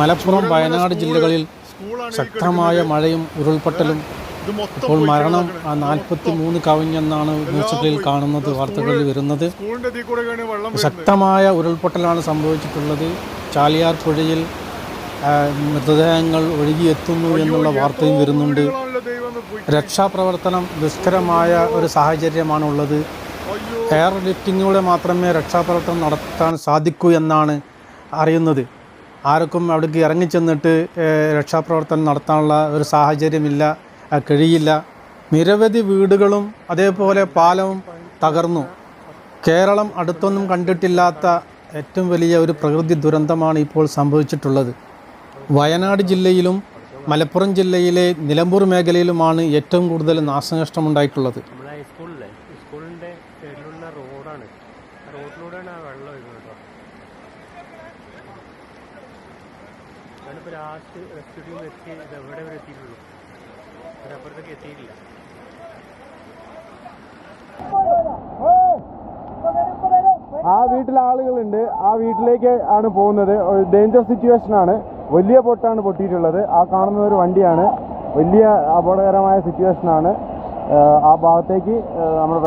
മലപ്പുറം വയനാട് ജില്ലകളിൽ ശക്തമായ മഴയും ഉരുൾപൊട്ടലും ഇപ്പോൾ മരണം ആ നാൽപ്പത്തി മൂന്ന് കവിഞ്ഞെന്നാണ് ന്യൂസുകളിൽ കാണുന്നത് വാർത്തകളിൽ വരുന്നത്. ശക്തമായ ഉരുൾപൊട്ടലാണ് സംഭവിച്ചിട്ടുള്ളത് ചാലിയാർ പുഴയിൽ മൃതദേഹങ്ങൾ ഒഴുകിയെത്തുന്നു എന്നുള്ള വാർത്തയും വരുന്നുണ്ട്. രക്ഷാപ്രവർത്തനം ദുഷ്കരമായ ഒരു സാഹചര്യമാണുള്ളത് എയർ ലിഫ്റ്റിങ്ങിലൂടെ മാത്രമേ രക്ഷാപ്രവർത്തനം നടത്താൻ സാധിക്കൂ എന്നാണ് അറിയുന്നത് ആർക്കും അവിടേക്ക് ഇറങ്ങിച്ചെന്നിട്ട് രക്ഷാപ്രവർത്തനം നടത്താനുള്ള ഒരു സാഹചര്യമില്ല കഴിയില്ല. നിരവധി വീടുകളും അതേപോലെ പാലവും തകർന്നു. കേരളം അടുത്തൊന്നും കണ്ടിട്ടില്ലാത്ത ഏറ്റവും വലിയ ഒരു പ്രകൃതി ദുരന്തമാണ് ഇപ്പോൾ സംഭവിച്ചിട്ടുള്ളത്. വയനാട് ജില്ലയിലും മലപ്പുറം ജില്ലയിലെ നിലമ്പൂർ മേഖലയിലുമാണ് ഏറ്റവും കൂടുതൽ നാശനഷ്ടമുണ്ടായിട്ടുള്ളത്. സ്കൂളിന്റെ റോഡാണ്. ആ വെള്ളം ഞാനിപ്പോൾ ലാസ്റ്റ് ടീം എത്തി ഇത് എവിടെ വരെ എത്തിയിട്ടുള്ളൂ? അതിനപ്പുറത്തേക്ക് എത്തിയിട്ടില്ല. ആ വീട്ടിലെ ആളുകളുണ്ട്. ആ വീട്ടിലേക്ക് ആണ് പോകുന്നത്. ഡേഞ്ചർ സിറ്റുവേഷൻ ആണ്. വലിയ പൊട്ടാണ് പൊട്ടിയിട്ടുള്ളത്. ആ കാണുന്ന ഒരു വണ്ടിയാണ്. വലിയ അപകടകരമായ സിറ്റുവേഷൻ ആണ്. ആ ഭാഗത്തേക്ക് നമ്മുടെ